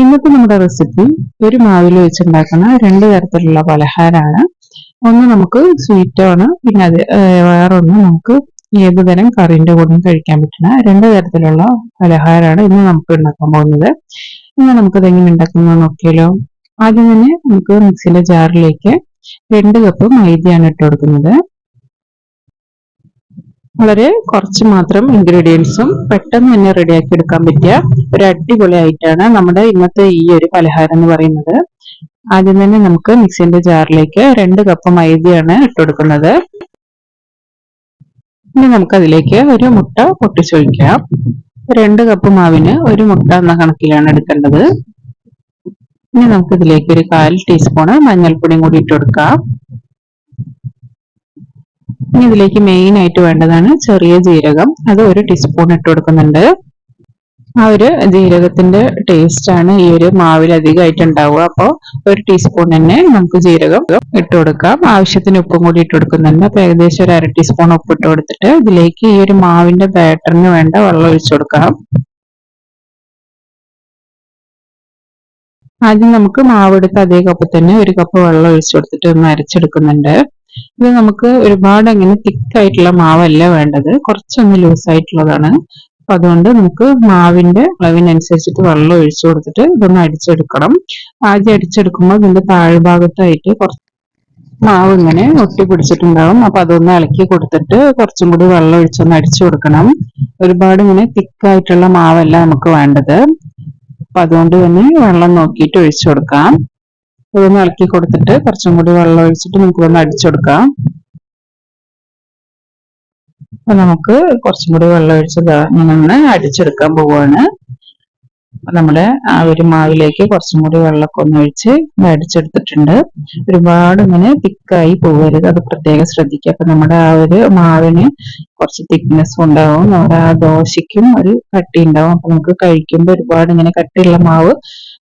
ഇന്നത്തെ നമ്മുടെ റെസിപ്പി ഒരു മാവിൽ വെച്ചുണ്ടാക്കുന്ന രണ്ട് തരത്തിലുള്ള പലഹാരമാണ്. ഒന്ന് നമുക്ക് സ്വീറ്റ് ആണ് പിന്നെ അത് വേറൊന്ന് നമുക്ക് ഏത് തരം കറിന്റെ കൂടെ കഴിക്കാൻ പറ്റുന്ന രണ്ട് തരത്തിലുള്ള പലഹാരമാണ് ഇന്ന് നമുക്ക് ഉണ്ടാക്കാൻ പോകുന്നത്. ഇന്ന് നമുക്കത് എങ്ങനെ ഉണ്ടാക്കുന്നത് നോക്കിയാലോ. ആദ്യം തന്നെ നമുക്ക് മിക്സിയിലെ ജാറിലേക്ക് രണ്ട് കപ്പ് മൈദയാണ് ഇട്ട് കൊടുക്കുന്നത്. വളരെ കുറച്ച് മാത്രം ഇൻഗ്രീഡിയൻസും പെട്ടെന്ന് തന്നെ റെഡിയാക്കി എടുക്കാൻ പറ്റിയ ഒരു അടിപൊളി ആയിട്ടാണ് നമ്മുടെ ഇന്നത്തെ ഈ ഒരു പലഹാരം എന്ന് പറയുന്നത്. ആദ്യം തന്നെ നമുക്ക് മിക്സിന്റെ ജാറിലേക്ക് രണ്ട് കപ്പ് മൈദയാണ് ഇട്ടുകൊടുക്കുന്നത്. ഇനി നമുക്ക് അതിലേക്ക് ഒരു മുട്ട പൊട്ടിച്ചൊഴിക്കാം. രണ്ട് കപ്പ് മാവിന് ഒരു മുട്ട എന്ന കണക്കിലാണ് എടുക്കേണ്ടത്. ഇനി നമുക്ക് ഇതിലേക്ക് ഒരു കാൽ ടീസ്പൂണ് മഞ്ഞൾപ്പൊടിയും കൂടി ഇട്ട് കൊടുക്കാം ഇനി ഇതിലേക്ക് മെയിൻ ആയിട്ട് വേണ്ടതാണ് ചെറിയ ജീരകം. അത് ഒരു ടീസ്പൂൺ ഇട്ട് കൊടുക്കുന്നുണ്ട്. ആ ഒരു ജീരകത്തിന്റെ ടേസ്റ്റ് ആണ് ഈ ഒരു മാവിൽ അധികമായിട്ട് ഉണ്ടാവുക അപ്പോൾ ഒരു ടീസ്പൂൺ തന്നെ നമുക്ക് ജീരകം ഇട്ട് കൊടുക്കാം. ആവശ്യത്തിന് ഉപ്പും കൂടി ഇട്ട് കൊടുക്കുന്നുണ്ട്. അപ്പൊ ഏകദേശം ഒരു അര ടീസ്പൂൺ ഉപ്പ് ഇട്ട് കൊടുത്തിട്ട് ഇതിലേക്ക് ഈ ഒരു മാവിന്റെ ബാറ്ററിന് വേണ്ട വെള്ളം ഒഴിച്ചു കൊടുക്കാം. ആദ്യം നമുക്ക് മാവ് എടുത്ത് അതേ കപ്പ് തന്നെ ഒരു കപ്പ് വെള്ളം ഒഴിച്ചു കൊടുത്തിട്ട് ഒന്ന് അരച്ചെടുക്കുന്നുണ്ട്. ഇത് നമുക്ക് ഒരുപാട് അങ്ങനെ തിക്കായിട്ടുള്ള മാവല്ല വേണ്ടത്. കുറച്ചൊന്ന് ലൂസ് ആയിട്ടുള്ളതാണ്. അപ്പൊ അതുകൊണ്ട് നമുക്ക് മാവിന്റെ അളവിനനുസരിച്ചിട്ട് വെള്ളം ഒഴിച്ചു കൊടുത്തിട്ട് ഇതൊന്ന് അടിച്ചെടുക്കണം. ആദ്യം അടിച്ചെടുക്കുമ്പോൾ ഇതിന്റെ താഴ്ഭാഗത്തായിട്ട് കുറച്ച് മാവ് ഇങ്ങനെ ഒട്ടി പിടിച്ചിട്ടുണ്ടാവും. അപ്പൊ അതൊന്ന് ഇളക്കി കൊടുത്തിട്ട് കുറച്ചും കൂടി വെള്ളം ഒഴിച്ചൊന്ന് അടിച്ചു കൊടുക്കണം. ഒരുപാട് ഇങ്ങനെ തിക്കായിട്ടുള്ള മാവല്ല നമുക്ക് വേണ്ടത്. അപ്പൊ അതുകൊണ്ട് തന്നെ വെള്ളം നോക്കിയിട്ട് ഒഴിച്ചു കൊടുക്കാം. ഇതൊന്ന് ഇളക്കി കൊടുത്തിട്ട് കുറച്ചും കൂടി വെള്ളം ഒഴിച്ചിട്ട് നമുക്ക് ഒന്ന് അടിച്ചെടുക്കാം. അപ്പൊ നമുക്ക് കുറച്ചും കൂടി വെള്ളം ഒഴിച്ച് ഇങ്ങനെ അടിച്ചെടുക്കാൻ പോവുകയാണ് നമ്മുടെ ആ ഒരു മാവിലേക്ക് കുറച്ചും കൂടി വെള്ളമൊക്കെ ഒന്ന് ഒഴിച്ച് അടിച്ചെടുത്തിട്ടുണ്ട്. ഒരുപാട് ഇങ്ങനെ തിക്കായി പോകരുത് അത് പ്രത്യേകം ശ്രദ്ധിക്കുക. അപ്പൊ നമ്മുടെ ആ ഒരു മാവിന് കുറച്ച് തിക്നെസ് ഉണ്ടാവും. നമ്മുടെ ആ ദോശയ്ക്കും ഒരു കട്ടി ഉണ്ടാവും. അപ്പൊ നമുക്ക് കഴിക്കുമ്പോൾ ഒരുപാട് ഇങ്ങനെ കട്ടിയുള്ള മാവ്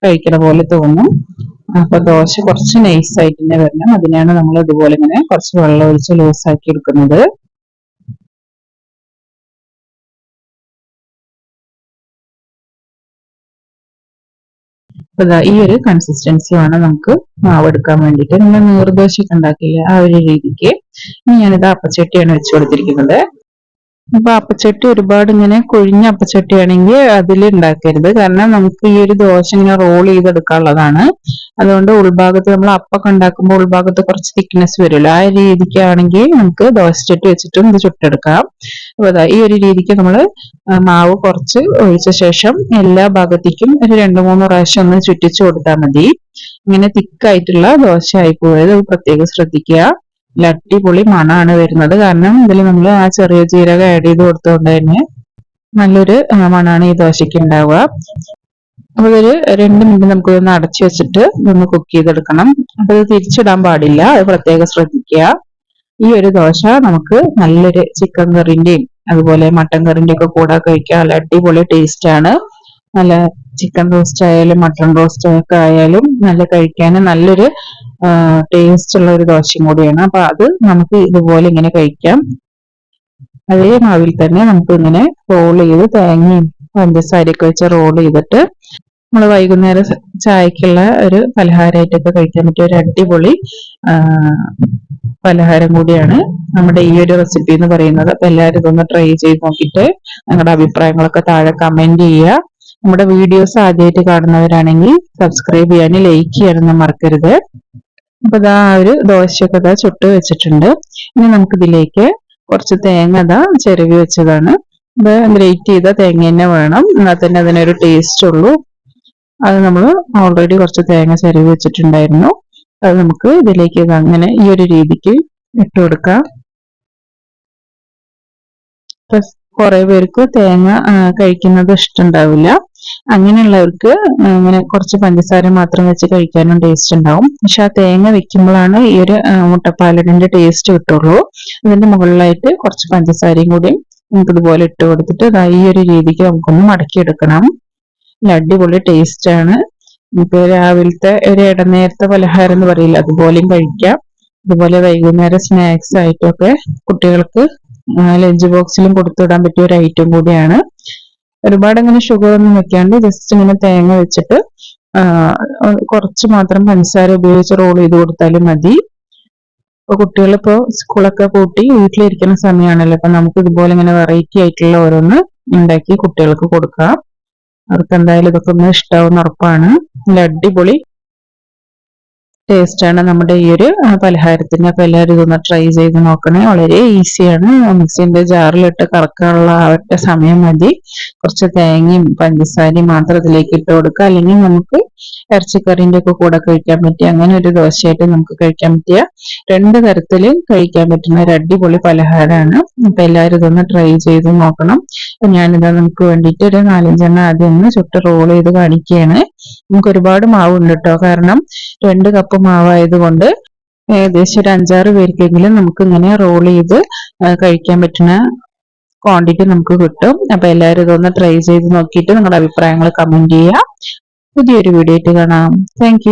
കഴിക്കണ പോലെ തോന്നും. അപ്പൊ ദോശ കുറച്ച് നൈസ് ആയിട്ട് തന്നെ വരണം. അതിനാണ് നമ്മൾ ഇതുപോലെ ഇങ്ങനെ കുറച്ച് വെള്ളം ഒഴിച്ച് ലൂസ് ആക്കി എടുക്കുന്നത്. ഈ ഒരു കൺസിസ്റ്റൻസി വേണം നമുക്ക് മാവ് എടുക്കാൻ വേണ്ടിയിട്ട്. നമ്മൾ നീർദോശയൊക്കെ ഉണ്ടാക്കില്ല ആ ഒരു രീതിക്ക് ഇനി ഞാനിത് അപ്പച്ചട്ടിയാണ് വെച്ചു കൊടുത്തിരിക്കുന്നത്. അപ്പൊ അപ്പച്ചട്ടി ഒരുപാട് ഇങ്ങനെ കൊഴിഞ്ഞ അപ്പച്ചട്ടി ആണെങ്കിൽ അതിൽ ഉണ്ടാക്കരുത് കാരണം നമുക്ക് ഈ ഒരു ദോശ ഇങ്ങനെ റോൾ ചെയ്തെടുക്കാനുള്ളതാണ്. അതുകൊണ്ട് ഉൾഭാഗത്ത് നമ്മൾ അപ്പൊക്കെ ഉണ്ടാക്കുമ്പോൾ ഉൾഭാഗത്ത് കുറച്ച് തിക്നെസ് വരുമല്ലോ. ആ രീതിക്കാണെങ്കിൽ നമുക്ക് ദോശച്ചട്ടി വെച്ചിട്ടും ഇത് ചുട്ടെടുക്കാം. അപ്പൊ ഈ ഒരു രീതിക്ക് നമ്മൾ മാവ് കുറച്ച് ഒഴിച്ച ശേഷം എല്ലാ ഭാഗത്തേക്കും ഒരു രണ്ടു മൂന്ന് പ്രാവശ്യം ഒന്ന് ചുറ്റിച്ചു കൊടുത്താൽ മതി. ഇങ്ങനെ തിക്കായിട്ടുള്ള ദോശ ആയി പോയത് പ്രത്യേകം ശ്രദ്ധിക്കുക. അടിപൊളി മണമാണ് വരുന്നത്. കാരണം ഇതിൽ നമ്മൾ ആ ചെറിയ ജീരകം ആഡ് ചെയ്ത് കൊടുത്തുകൊണ്ട് തന്നെ നല്ലൊരു മണമാണ് ഈ ദോശയ്ക്ക് ഉണ്ടാവുക അപ്പൊ ഇതൊരു രണ്ട് മിനിറ്റ് നമുക്ക് ഒന്ന് അടച്ചു വെച്ചിട്ട് ഒന്ന് കുക്ക് ചെയ്തെടുക്കണം. അപ്പൊ ഇത് തിരിച്ചിടാൻ പാടില്ല. അത് പ്രത്യേകം ശ്രദ്ധിക്കുക. ഈ ഒരു ദോശ നമുക്ക് നല്ലൊരു ചിക്കൻ കറിന്റെയും അതുപോലെ മട്ടൻ കറിന്റെ ഒക്കെ കൂടെ കഴിക്കാൻ നല്ല അടിപൊളി ടേസ്റ്റ് ആണ്. നല്ല ചിക്കൻ റോസ്റ്റ് ആയാലും മട്ടൺ റോസ്റ്റ് ഒക്കെ ആയാലും നല്ല കഴിക്കാൻ നല്ലൊരു ടേസ്റ്റ് ഉള്ള ഒരു ദോശയും കൂടിയാണ്. അപ്പൊ അത് നമുക്ക് ഇതുപോലെ ഇങ്ങനെ കഴിക്കാം. അതേ മാവിൽ തന്നെ നമുക്ക് ഇങ്ങനെ റോൾ ചെയ്ത് തേങ്ങയും പഞ്ചസാരയൊക്കെ വെച്ച് റോൾ ചെയ്തിട്ട് നമ്മൾ വൈകുന്നേരം ചായക്കുള്ള ഒരു പലഹാരമായിട്ടൊക്കെ കഴിക്കാൻ പറ്റിയ ഒരു അടിപൊളി പലഹാരം കൂടിയാണ് നമ്മുടെ ഈ ഒരു റെസിപ്പി എന്ന് പറയുന്നത്. അപ്പൊ എല്ലാവരും ഇതൊന്ന് ട്രൈ ചെയ്ത് നോക്കിയിട്ട് നിങ്ങളുടെ അഭിപ്രായങ്ങളൊക്കെ താഴെ കമന്റ് ചെയ്യുക. നമ്മുടെ വീഡിയോസ് ആദ്യമായിട്ട് കാണുന്നവരാണെങ്കിൽ സബ്സ്ക്രൈബ് ചെയ്യാനും ലൈക്ക് ചെയ്യാനൊന്നും മറക്കരുത്. അപ്പൊ ഇതാ ഒരു ദോശയൊക്കെ ഇതാ ചുട്ട് വെച്ചിട്ടുണ്ട്. ഇനി നമുക്ക് ഇതിലേക്ക് കുറച്ച് തേങ്ങ ഇതാ ചെരുവി വെച്ചതാണ്. ഇത് ഗ്രേറ്റ് ചെയ്ത തേങ്ങ തന്നെ വേണം. എന്നാൽ തന്നെ അതിനൊരു ടേസ്റ്റ് ഉള്ളൂ. അത് നമ്മൾ ഓൾറെഡി കുറച്ച് തേങ്ങ ചെരുവി വെച്ചിട്ടുണ്ടായിരുന്നു. അത് നമുക്ക് ഇതിലേക്ക് അങ്ങനെ ഈ ഒരു രീതിക്ക് ഇട്ട് കൊടുക്കാം. കുറെ പേർക്ക് തേങ്ങ കഴിക്കുന്നത് ഇഷ്ടമുണ്ടാവില്ല അങ്ങനെയുള്ളവർക്ക് ഇങ്ങനെ കുറച്ച് പഞ്ചസാര മാത്രം വെച്ച് കഴിക്കാനും ടേസ്റ്റ് ഉണ്ടാവും. പക്ഷെ ആ തേങ്ങ വെക്കുമ്പോഴാണ് ഈ ഒരു മുട്ടപ്പാലടിന്റെ ടേസ്റ്റ് കിട്ടുള്ളൂ. അതിന്റെ മുകളിലായിട്ട് കുറച്ച് പഞ്ചസാരയും കൂടി നമുക്ക് ഇതുപോലെ ഇട്ട് കൊടുത്തിട്ട് ഈ ഒരു രീതിക്ക് നമുക്കൊന്ന് മടക്കിയെടുക്കണം. അടിപൊളി ടേസ്റ്റ് ആണ്. നമുക്ക് രാവിലത്തെ ഒരു ഇടനേരത്തെ പലഹാരം എന്ന് പറയില്ല. അതുപോലെയും കഴിക്കാം. അതുപോലെ വൈകുന്നേരം സ്നാക്സ് ആയിട്ടൊക്കെ കുട്ടികൾക്ക് ലഞ്ച് ബോക്സിലും കൊടുത്തു കൊടുത്തുവിടാൻ പറ്റിയ ഒരു ഐറ്റം കൂടിയാണ്. ഒരുപാട് അങ്ങനെ ഷുഗർ ഒന്നും വെക്കാണ്ട് ജസ്റ്റ് ഇങ്ങനെ തേങ്ങ വെച്ചിട്ട് കുറച്ച് മാത്രം പഞ്ചസാര ഉപയോഗിച്ച് റോൾ ചെയ്ത് കൊടുത്താലും മതി. ഇപ്പൊ കുട്ടികളിപ്പോ സ്കൂളൊക്കെ കൂട്ടി വീട്ടിലിരിക്കുന്ന സമയമാണല്ലോ അപ്പൊ നമുക്ക് ഇതുപോലെ ഇങ്ങനെ വെറൈറ്റി ആയിട്ടുള്ള ഓരോന്ന് ഉണ്ടാക്കി കുട്ടികൾക്ക് കൊടുക്കാം. അവർക്ക് എന്തായാലും ഇതൊക്കെ ഒന്ന് ഇഷ്ടാവും ഉറപ്പാണ്. നല്ല അടിപൊളി ടേസ്റ്റ് ആണ് നമ്മുടെ ഈ ഒരു പലഹാരത്തിന്. അപ്പൊ എല്ലാവരും ഇതൊന്ന് ട്രൈ ചെയ്ത് നോക്കണേ. വളരെ ഈസിയാണ് മിക്സിന്റെ ജാറിലിട്ട് കറക്കാനുള്ള ആ സമയം മതി. കുറച്ച് തേങ്ങയും പഞ്ചസാരയും മാത്രം ഇതിലേക്ക് ഇട്ട് കൊടുക്കുക. അല്ലെങ്കിൽ നമുക്ക് ഇറച്ചിക്കറിന്റെ ഒക്കെ കൂടെ കഴിക്കാൻ പറ്റിയ അങ്ങനെ ഒരു ദോശയായിട്ട് നമുക്ക് കഴിക്കാൻ പറ്റിയ രണ്ട് തരത്തിൽ കഴിക്കാൻ പറ്റുന്ന ഒരു അടിപൊളി പലഹാരമാണ്. അപ്പൊ എല്ലാവരും ഇതൊന്ന് ട്രൈ ചെയ്ത് നോക്കണം. ഞാനിത് നമുക്ക് വേണ്ടിയിട്ട് ഒരു നാലഞ്ചെണ്ണം ആദ്യം ഒന്ന് ചുട്ട് റോൾ ചെയ്ത് കാണിക്കുകയാണ്. നമുക്ക് ഒരുപാട് മാവുണ്ട് കേട്ടോ കാരണം രണ്ട് കപ്പ് മാവായത് കൊണ്ട് ഏകദേശം ഒരു അഞ്ചാറ് പേർക്കെങ്കിലും നമുക്ക് ഇങ്ങനെ റോൾ ചെയ്ത് കഴിക്കാൻ പറ്റുന്ന ക്വാണ്ടിറ്റി നമുക്ക് കിട്ടും. അപ്പൊ എല്ലാവരും ഇതൊന്ന് ട്രൈ ചെയ്ത് നോക്കിയിട്ട് നിങ്ങളുടെ അഭിപ്രായങ്ങൾ കമന്റ് ചെയ്യുക പുതിയൊരു വീഡിയോ ആയിട്ട് കാണാം. താങ്ക്